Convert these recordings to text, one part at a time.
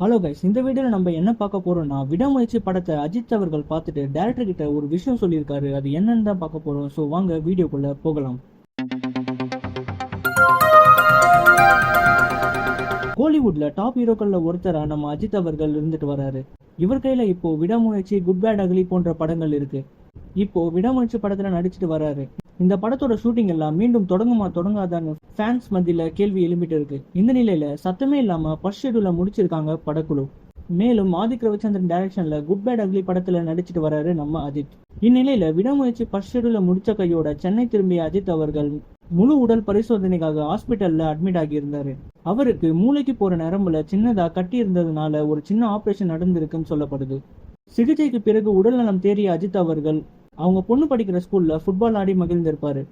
Hello guys இந்த வீடியோவில் நம்ம என்ன பார்க்க போறோம்னா விடாமுயற்சி படத்தை அஜித் அவர்கள் பார்த்துட்டு டேரக்டர் கிட்ட ஒரு விஷயம் சொல்லியிருக்காரு. அது என்னன்னு தான் பார்க்க போறோம். ஸோ வாங்க வீடியோக்குள்ள போகலாம். கோலிவுட்ல டாப் ஹீரோக்களில் ஒருத்தரா நம்ம அஜித் அவர்கள் இருந்துட்டு வராரு. இவர் கையில இப்போ விடாமுயற்சி குட் பேட் அகலி போன்ற படங்கள் இருக்கு. இப்போ விடாமுயற்சி படத்துல நடிச்சிட்டு வராரு. இந்த படத்தோட ஷூட்டிங் எல்லாம் மீண்டும் தொடங்குமா தொடங்காதான்னு ஃபேன்ஸ் மத்தியில் கேள்வி எழுப்பிட்டு இருக்கு. இந்த நிலையில சத்தமே இல்லாம ஃபர்ஸ்ட் ஷெடியூல முடிச்சிருக்காங்க படக்குழு. மேலும் ஆதிக் ரவிச்சந்திரன் டைரக்ஷன்ல குட் பேட் அக்லி படத்துல நடிச்சிட்டு வராரு நம்ம அஜித். இந்நிலையில விடாமுயற்சி ஃபர்ஸ்ட் ஷெடியூல முடிச்ச கையோட சென்னை திரும்பிய அஜித் அவர்கள் முழு உடல் பரிசோதனைக்காக ஹாஸ்பிட்டல்ல அட்மிட் ஆகியிருந்தாரு. அவருக்கு மூளைக்கு போற நரம்புல சின்னதா கட்டி இருந்ததுனால ஒரு சின்ன ஆபரேஷன் நடந்திருக்குன்னு சொல்லப்படுது. சிகிச்சைக்கு பிறகு உடல்நலம் தேறிய அஜித் அவர்கள் அவங்க பொண்ணு படிக்கிற ஸ்கூல்ல ஃபுட்பால் ஆடி மகிழ்ந்திருப்பாரு.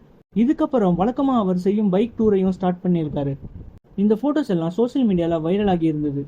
இதுக்கப்புறம் வழக்கமா அவர் செய்யும் பைக் டூரையும் ஸ்டார்ட் பண்ணியிருக்காரு. இந்த போட்டோஸ் எல்லாம் சோஷியல் மீடியால வைரல் ஆகி இருந்தது.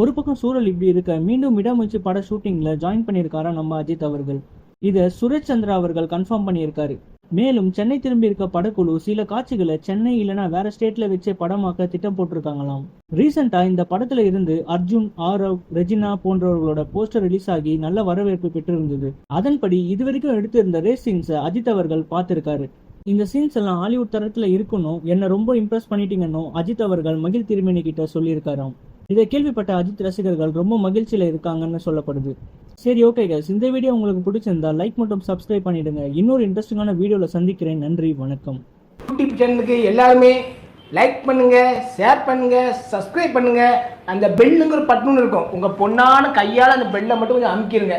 ஒரு பக்கம் சூழல் இப்படி இருக்க மீண்டும் விடாமுயற்சி பட ஷூட்டிங்ல ஜாயின் பண்ணியிருக்காரா நம்ம அஜித் அவர்கள். இதை சுரேஷ் சந்திரா அவர்கள் கன்ஃபார்ம் பண்ணியிருக்காரு. மேலும் சென்னை திரும்பியிருக்க படக்குழு சில காட்சிகளை சென்னை இல்லைனா வேற ஸ்டேட்ல வச்சே படமாக்க திட்டம் போட்டிருக்காங்களாம். ரீசெண்டா இந்த படத்துல இருந்து அர்ஜுன் ஆரவ் ரெஜினா போன்றவர்களோட போஸ்டர் ரிலீஸ் ஆகி நல்ல வரவேற்பு பெற்றிருந்தது. அதன்படி இதுவரைக்கும் எடுத்திருந்த ரேஸ் சீன்ஸை அஜித் அவர்கள் பார்த்திருக்காரு. இந்த சீன்ஸ் எல்லாம் ஹாலிவுட் தரத்துல இருக்கணும் என்ன ரொம்ப இம்ப்ரெஸ் பண்ணிட்டீங்கன்னு அஜித் அவர்கள் மகிழ் திருமணி கிட்ட சொல்லியிருக்காராம். இதை கேள்விப்பட்ட அஜித் ரசிகர்கள் ரொம்ப மகிழ்ச்சியில இருக்காங்கன்னு சொல்லப்படுது. சரி ஓகே guys. இந்த வீடியோ உங்களுக்கு பிடிச்சிருந்தா லைக் மற்றும் சப்ஸ்கிரைப் பண்ணிடுங்க. இன்னொரு இன்ட்ரெஸ்டிங்கான வீடியோல சந்திக்கிறேன். நன்றி வணக்கம். யூடியூப் சேனலுக்கு எல்லாருமே லைக் பண்ணுங்க ஷேர் பண்ணுங்க சப்ஸ்கிரைப் பண்ணுங்க. அந்த பெல்லுங்கிற பட்டனும் இருக்கும். உங்க பொண்ணான கையால் அந்த பெல்லை மட்டும் கொஞ்சம் அமுக்கிடுங்க